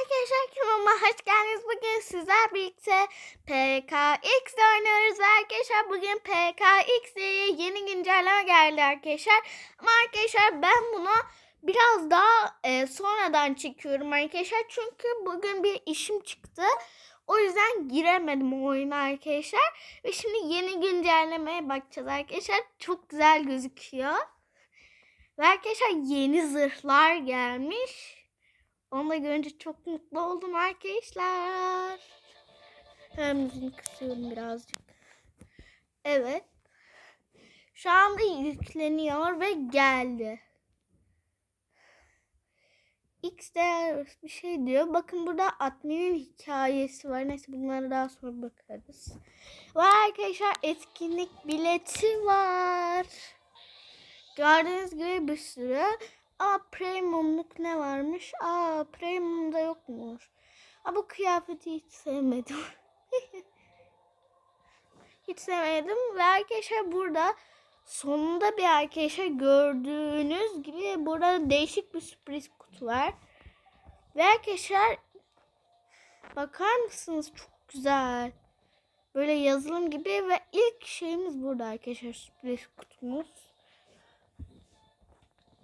arkadaşlar kanalıma hoş geldiniz. Bugün sizler birlikte PKX oynuyoruz arkadaşlar bugün PKX'ye yeni güncelleme geldi arkadaşlar. Ama arkadaşlar ben bunu biraz daha e, sonradan çekiyorum arkadaşlar. Çünkü bugün bir işim çıktı. O yüzden giremedim o oyuna arkadaşlar. Ve şimdi yeni güncellemeye bakacağız arkadaşlar. Çok güzel gözüküyor. Ve arkadaşlar yeni zırhlar gelmiş. Onu da görünce çok mutlu oldum arkadaşlar. Hem kısıyorum birazcık. Evet. Şu anda yükleniyor ve geldi. X değer bir şey diyor. Bakın burada adminin hikayesi var. Neyse bunlara daha sonra bakarız. Ve arkadaşlar etkinlik bileti var. Gördüğünüz gibi bir sürü. Aa premiumluk ne varmış? Aa premiumda yokmuş. Aa bu kıyafeti hiç sevmedim. hiç sevmedim ve arkadaşlar burada sonunda bir arkadaşlar gördüğünüz gibi burada değişik bir sürpriz kutu var. Ve arkadaşlar bakar mısınız çok güzel. Böyle yazılım gibi ve ilk şeyimiz burada arkadaşlar sürpriz kutumuz.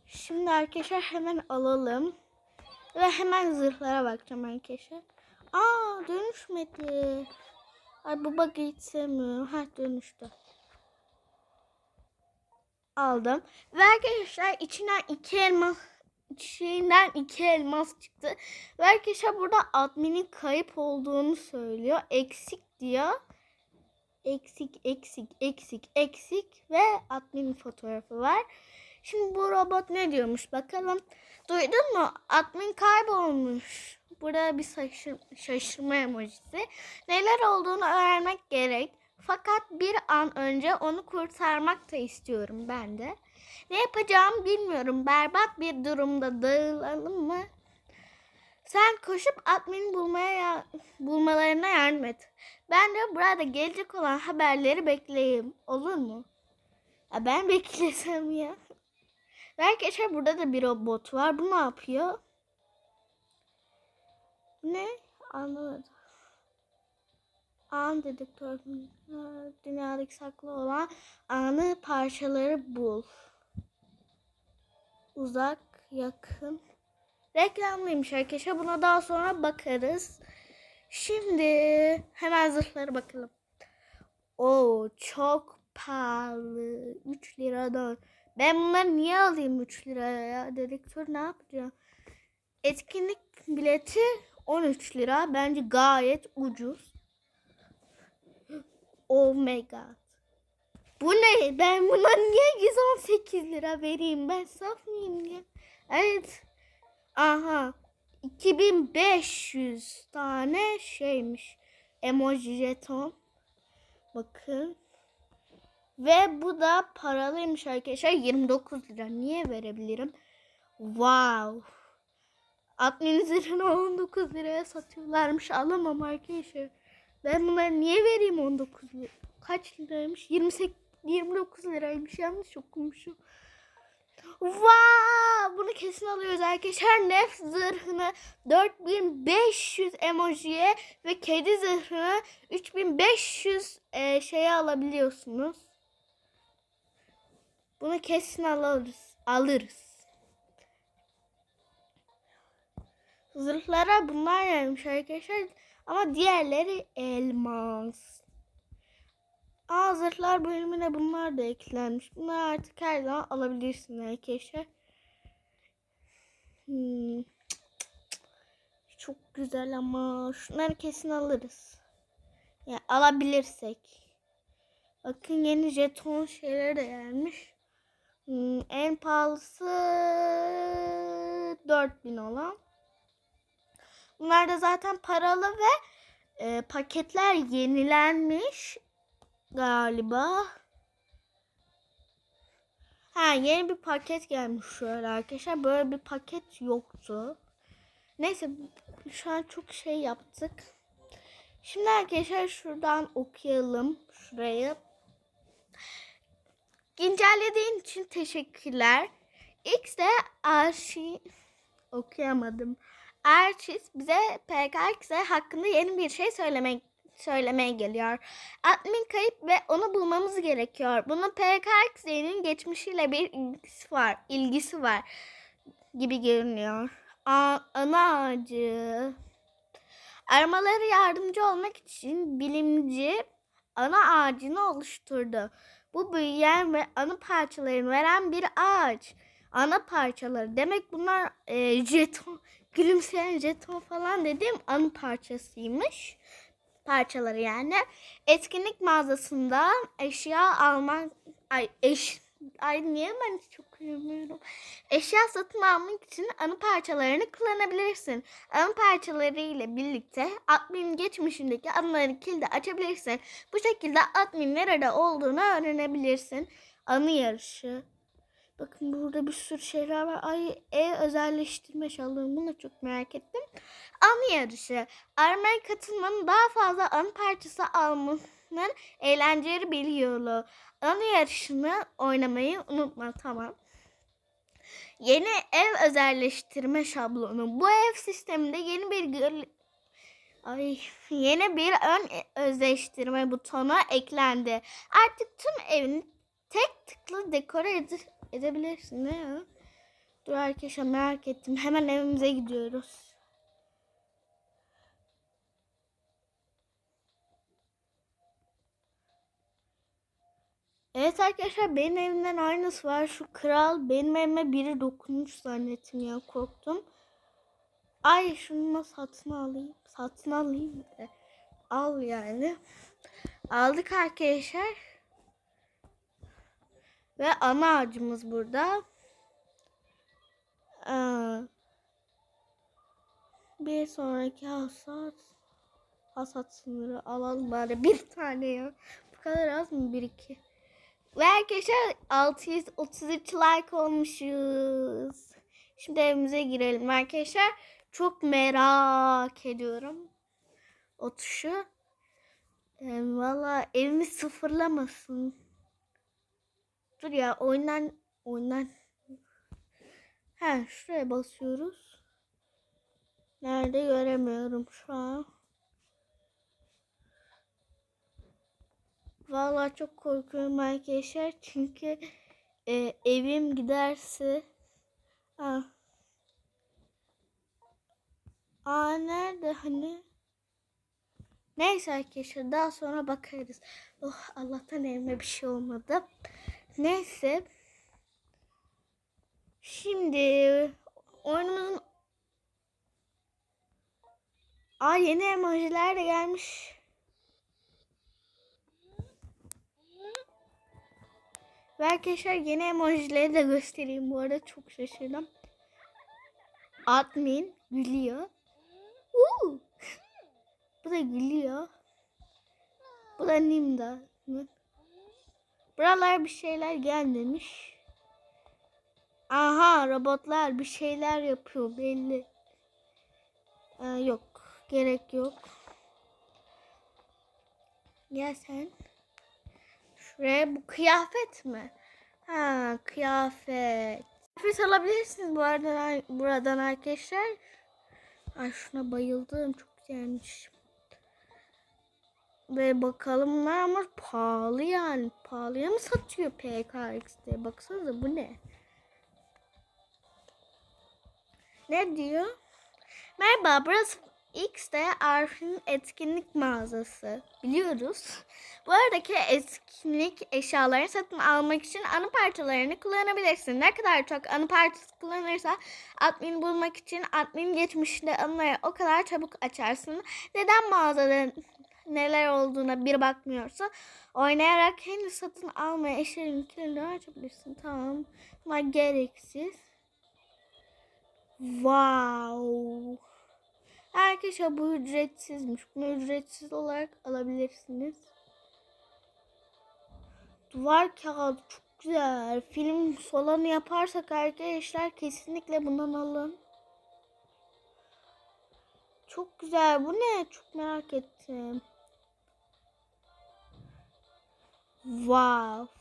Şimdi arkadaşlar hemen alalım. Ve hemen zırhlara bakacağım arkadaşlar. Aa dönüşmedi. Ay bu bug'ı hiç sevmiyorum. Ha dönüştü. Aldım. Ve arkadaşlar içinden iki elmas içinden iki elmas çıktı. Ve arkadaşlar burada adminin kayıp olduğunu söylüyor. Eksik diyor. Eksik, eksik, eksik, eksik ve admin fotoğrafı var. Şimdi bu robot ne diyormuş bakalım. Duydun mu? Admin kaybolmuş. Burada bir şaşır, şaşırma emojisi. Neler olduğunu öğrenmek gerek. Fakat bir an önce onu kurtarmak da istiyorum ben de. Ne yapacağımı bilmiyorum. Berbat bir durumda dağılalım mı? Sen koşup admin bulmaya ya- bulmalarına yardım et. Ben de burada gelecek olan haberleri bekleyeyim. Olur mu? Ya ben beklesem ya. Ve arkadaşlar burada da bir robot var. Bu ne yapıyor? Ne? Anlamadım. An dedektör. Dünyadaki saklı olan anı parçaları bul. Uzak, yakın. Reklamlıymış arkadaşlar. Buna daha sonra bakarız. Şimdi hemen zırhlara bakalım. Oo çok pahalı. 3 liradan. Ben bunları niye alayım 3 liraya ya? Dedektör ne yapacağım? Etkinlik bileti 13 lira. Bence gayet ucuz. Oh my god. Bu ne? Ben buna niye 118 lira vereyim? Ben saf mıyım ya? Evet. Aha. 2500 tane şeymiş. Emoji jeton. Bakın. Ve bu da paralıymış arkadaşlar. 29 lira. Niye verebilirim? Wow. Admin zırhını 19 liraya satıyorlarmış. Alamam arkadaşlar. Ben bunları niye vereyim 19 lira? Kaç liraymış? 28 29 liraymış. Yanlış okumuşum. Wow! Bunu kesin alıyoruz arkadaşlar. Nef zırhını 4500 emojiye ve kedi zırhını 3500 e, şeye alabiliyorsunuz. Bunu kesin alırız. Alırız. Zırhlara bunlar gelmiş arkadaşlar. Ama diğerleri elmas. Aa zırhlar bölümüne bunlar da eklenmiş. Bunlar artık her zaman alabilirsin arkadaşlar. Hmm. Çok güzel ama şunları kesin alırız. Yani alabilirsek. Bakın yeni jeton şeyleri de gelmiş. Hmm, en pahalısı 4000 olan. Bunlar da zaten paralı ve e, paketler yenilenmiş galiba. Ha yeni bir paket gelmiş şöyle arkadaşlar. Böyle bir paket yoktu. Neyse şu an çok şey yaptık. Şimdi arkadaşlar şuradan okuyalım şurayı. Güncellediğin için teşekkürler. X de arşi okuyamadım. Erçiz bize PKX hakkında yeni bir şey söylemek söylemeye geliyor. Admin kayıp ve onu bulmamız gerekiyor. Bunun PKX'nin geçmişiyle bir ilgisi var, ilgisi var gibi görünüyor. A- ana ağacı. Aramaları yardımcı olmak için bilimci ana ağacını oluşturdu. Bu büyüyen ve ana parçalarını veren bir ağaç. Ana parçaları. Demek bunlar e, jeton, gülümseyen jeton falan dediğim ana parçasıymış. Parçaları yani. Etkinlik mağazasında eşya almak, ay eş, ay niye ben çok uyumuyorum. Eşya satın almak için anı parçalarını kullanabilirsin. Anı parçaları ile birlikte admin geçmişindeki anıları kilidi açabilirsin. Bu şekilde admin nerede olduğunu öğrenebilirsin. Anı yarışı. Bakın burada bir sürü şeyler var. Ay ev özelleştirme şalım. Bunu çok merak ettim. Anı yarışı. Aramaya katılmanın daha fazla anı parçası almanın eğlenceli bir yolu. Anı yarışını oynamayı unutma. Tamam. Yeni ev özelleştirme şablonu. Bu ev sisteminde yeni bir Ay, yeni bir ön özleştirme butonu eklendi. Artık tüm evini tek tıkla dekore ede- edebilirsin. Ne ya? Dur arkadaşlar merak ettim. Hemen evimize gidiyoruz. Evet arkadaşlar benim evimden aynısı var. Şu kral benim evime biri dokunmuş zannettim ya korktum. Ay şunu satın alayım. Satın alayım. de. Al yani. Aldık arkadaşlar. Ve ana ağacımız burada. Ee, bir sonraki hasat hasat sınırı alalım bari bir tane ya. Bu kadar az mı? Bir iki. Ve arkadaşlar 633 like olmuşuz. Şimdi evimize girelim arkadaşlar. Çok merak ediyorum. O tuşu. Ee, Valla evimi sıfırlamasın. Dur ya oyundan oyundan. He şuraya basıyoruz. Nerede göremiyorum şu an. Vallahi çok korkuyorum arkadaşlar çünkü e, evim giderse ah. Aa nerede hani? Neyse arkadaşlar daha sonra bakarız. Oh Allah'tan evime bir şey olmadı. Neyse. Şimdi oyunumuzun Aa yeni emojiler de gelmiş. Ve arkadaşlar yeni emojileri de göstereyim bu arada çok şaşırdım. Admin gülüyor. Uuu. Bu da gülüyor. Bu da Nimda. Buralar bir şeyler gelmemiş. Aha robotlar bir şeyler yapıyor belli. Ee, yok gerek yok. Gel sen. Şuraya bu kıyafet mi? Ha kıyafet. Kıyafet alabilirsiniz bu arada buradan arkadaşlar. Ay şuna bayıldım çok güzelmiş. Ve bakalım ne ama pahalı yani. Pahalıya mı satıyor PKX'de? Baksanıza bu ne? Ne diyor? Merhaba burası X'de Arif'in etkinlik mağazası. Biliyoruz. Bu aradaki etkinlik eşyalarını satın almak için anı parçalarını kullanabilirsin. Ne kadar çok anı parçası kullanırsa admin bulmak için admin geçmişinde anıları o kadar çabuk açarsın. Neden mağazada neler olduğuna bir bakmıyorsa oynayarak henüz satın almaya eşyaların kilidini açabilirsin. Tamam. Bunlar gereksiz. Wow. Arkadaşlar bu ücretsizmiş. Bunu ücretsiz olarak alabilirsiniz. Duvar kağıdı çok güzel. Film solanı yaparsak arkadaşlar kesinlikle bundan alın. Çok güzel. Bu ne? Çok merak ettim. Wow.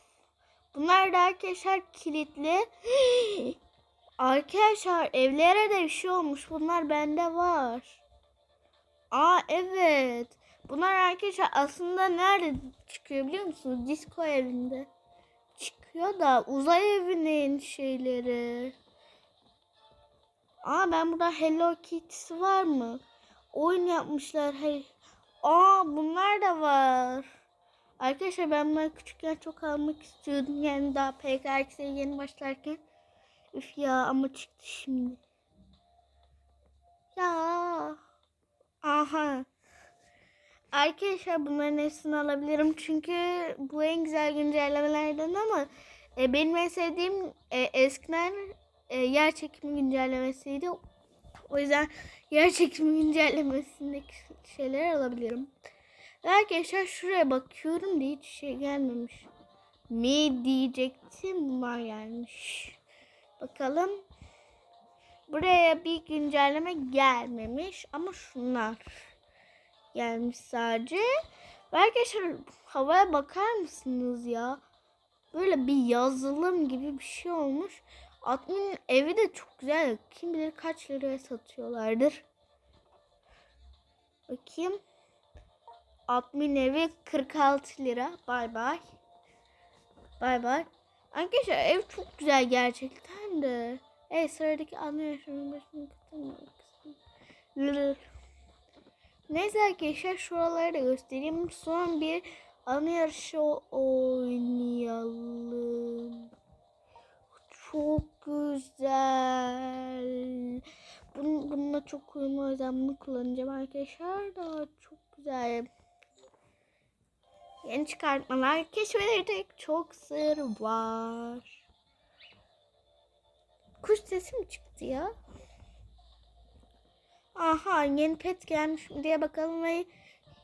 Bunlar da arkadaşlar kilitli. Arkadaşlar evlere de bir şey olmuş. Bunlar bende var. Aa evet. Bunlar arkadaşlar aslında nerede çıkıyor biliyor musunuz? Disco evinde. Çıkıyor da uzay evinin şeyleri. Aa ben burada Hello Kitty var mı? Oyun yapmışlar. Hey. Aa bunlar da var. Arkadaşlar ben bunları küçükken çok almak istiyordum. Yani daha PKX'ye yeni başlarken. Üf ya ama çıktı şimdi. Ya. Aha. Arkadaşlar bunların hepsini alabilirim çünkü bu en güzel güncellemelerden ama e, benim en sevdiğim e, eskiden e, yer çekimi güncellemesiydi. O yüzden yer çekimi güncellemesindeki şeyler alabilirim. Arkadaşlar şuraya bakıyorum da hiç şey gelmemiş. Mi diyecektim bunlar gelmiş. Bakalım. Buraya bir güncelleme gelmemiş ama şunlar gelmiş sadece. Arkadaşlar havaya bakar mısınız ya? Böyle bir yazılım gibi bir şey olmuş. Admin evi de çok güzel. Kim bilir kaç liraya satıyorlardır. Bakayım. Admin evi 46 lira. Bay bay. Bay bay. Arkadaşlar ev çok güzel gerçekten de. Evet sıradaki anlayışımın başını katılmak Neyse arkadaşlar şuraları da göstereyim. Son bir anı yarışı oynayalım. Çok güzel. Bunu, bununla çok uyumlu bunu kullanacağım arkadaşlar da çok güzel. Yeni çıkartmalar keşfedilecek çok sır var. Kuş sesi mi çıktı ya? Aha yeni pet gelmiş mi diye bakalım ve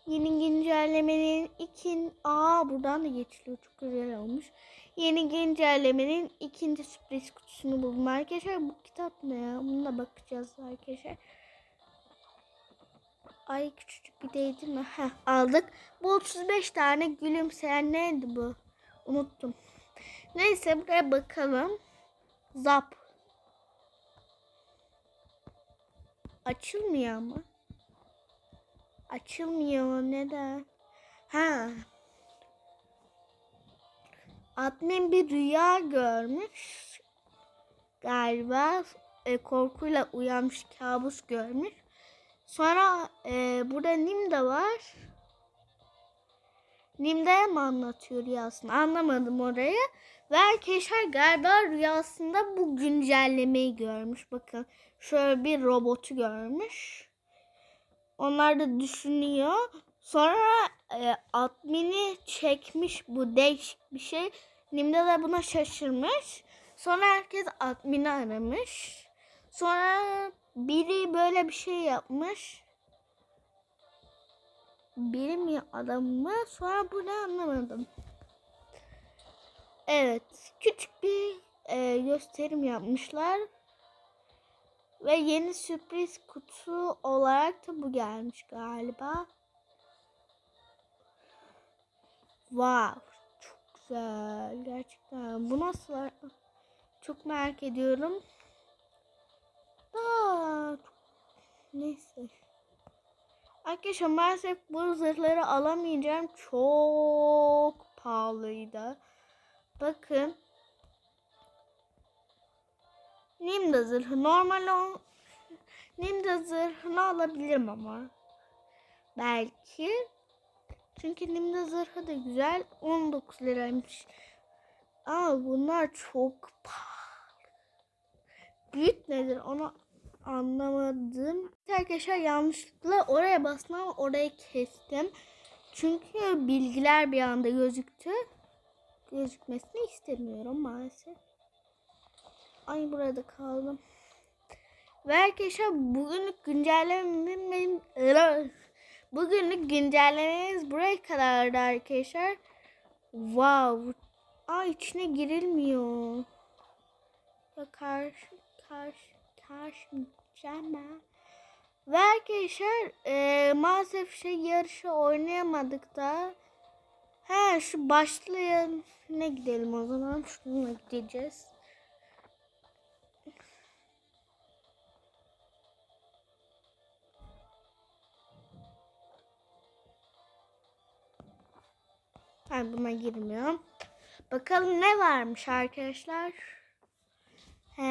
yeni güncellemenin ikin Aa buradan da geçiliyor çok güzel olmuş. Yeni güncellemenin ikinci sürpriz kutusunu buldum arkadaşlar. Bu kitap ne ya? Bununla bakacağız arkadaşlar. Ay küçücük bir değdi mi? Heh, aldık. Bu 35 tane gülümseyen neydi bu? Unuttum. Neyse buraya bakalım. Zap. Açılmıyor ama. Açılmıyor. Neden? Ha. Admin bir rüya görmüş. Galiba e, korkuyla uyanmış kabus görmüş. Sonra e, burada Nimda var. Nimda'ya mı anlatıyor rüyasını? Anlamadım orayı. Ve arkadaşlar galiba rüyasında bu güncellemeyi görmüş. Bakın şöyle bir robotu görmüş. Onlar da düşünüyor. Sonra e, admini çekmiş bu değişik bir şey. Nimda da buna şaşırmış. Sonra herkes admini aramış. Sonra biri böyle bir şey yapmış. Biri mi adam mı? Sonra bu ne anlamadım. Evet. Küçük bir e, gösterim yapmışlar. Ve yeni sürpriz kutu olarak da bu gelmiş galiba. Wow. Çok güzel. Gerçekten. Bu nasıl? Çok merak ediyorum. Aa, neyse. Arkadaşlar maalesef bu zırhları alamayacağım. Çok pahalıydı. Bakın. Nimda zırhı. Normal o Nimda zırhını alabilirim ama. Belki. Çünkü Nimda zırhı da güzel. 19 liraymış. Aa bunlar çok pahalı. Büyük nedir onu anlamadım. Arkadaşlar yanlışlıkla oraya bastım ama orayı kestim. Çünkü bilgiler bir anda gözüktü. Gözükmesini istemiyorum maalesef. Ay burada kaldım. Ve arkadaşlar bugünlük güncellemem bugünlük güncellememiz buraya kadardı arkadaşlar. Wow. Ay içine girilmiyor. Ya karşı karşı karşılayacağım Ve arkadaşlar e, maalesef şey yarışı oynayamadık da. He şu başlayan ne gidelim o zaman. Şuna gideceğiz. Ben buna girmiyorum. Bakalım ne varmış arkadaşlar. He.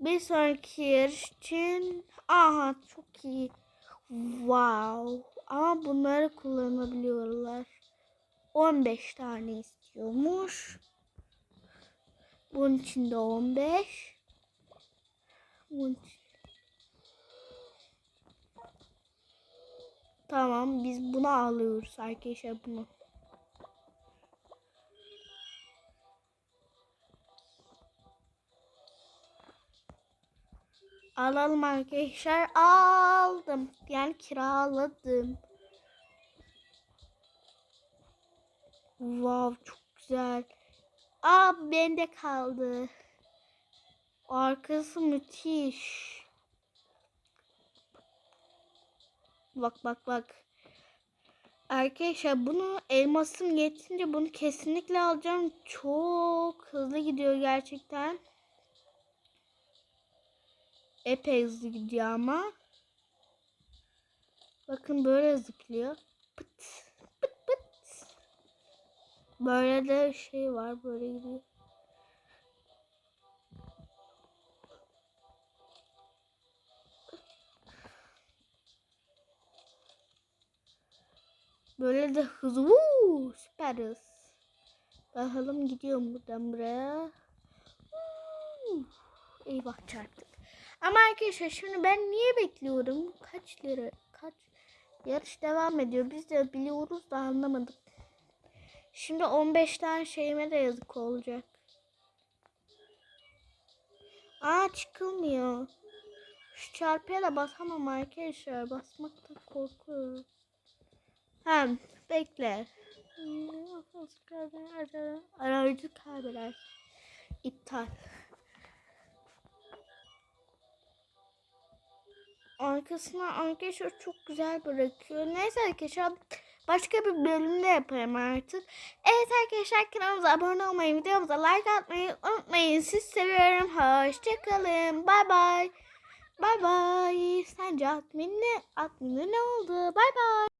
Bir sonraki yarış için aha çok iyi. Wow. Ama bunları kullanabiliyorlar. 15 tane istiyormuş. Bunun için de 15. Bunun için. Tamam biz bunu alıyoruz arkadaşlar bunu. Alalım arkadaşlar. Aldım. Yani kiraladım. Wow çok güzel. Aa bende kaldı. Arkası müthiş. Bak bak bak. Arkadaşlar bunu elmasım yetince bunu kesinlikle alacağım. Çok hızlı gidiyor gerçekten. Epey hızlı gidiyor ama. Bakın böyle zıplıyor. Pıt pıt pıt. Böyle de şey var böyle gidiyor. Böyle de hızlı. Woo, süper hız. Bakalım gidiyorum buradan buraya. Woo. Eyvah çarptık. Ama arkadaşlar şimdi ben niye bekliyorum? Kaç lira? Kaç? Yarış devam ediyor. Biz de biliyoruz da anlamadık. Şimdi 15 tane şeyime de yazık olacak. Aa çıkılmıyor. Şu çarpıya da basamam arkadaşlar. Basmakta korkuyorum. Hem bekle. Aracı kaybeder. İptal. Arkasına arkadaşlar çok güzel bırakıyor. Neyse arkadaşlar başka bir bölümde yaparım artık. Evet arkadaşlar kanalımıza abone olmayı, videomuza like atmayı unutmayın. Siz seviyorum. Hoşçakalın. Bay bay. Bay bay. Sence admin ne? Admin ne oldu? Bay bay.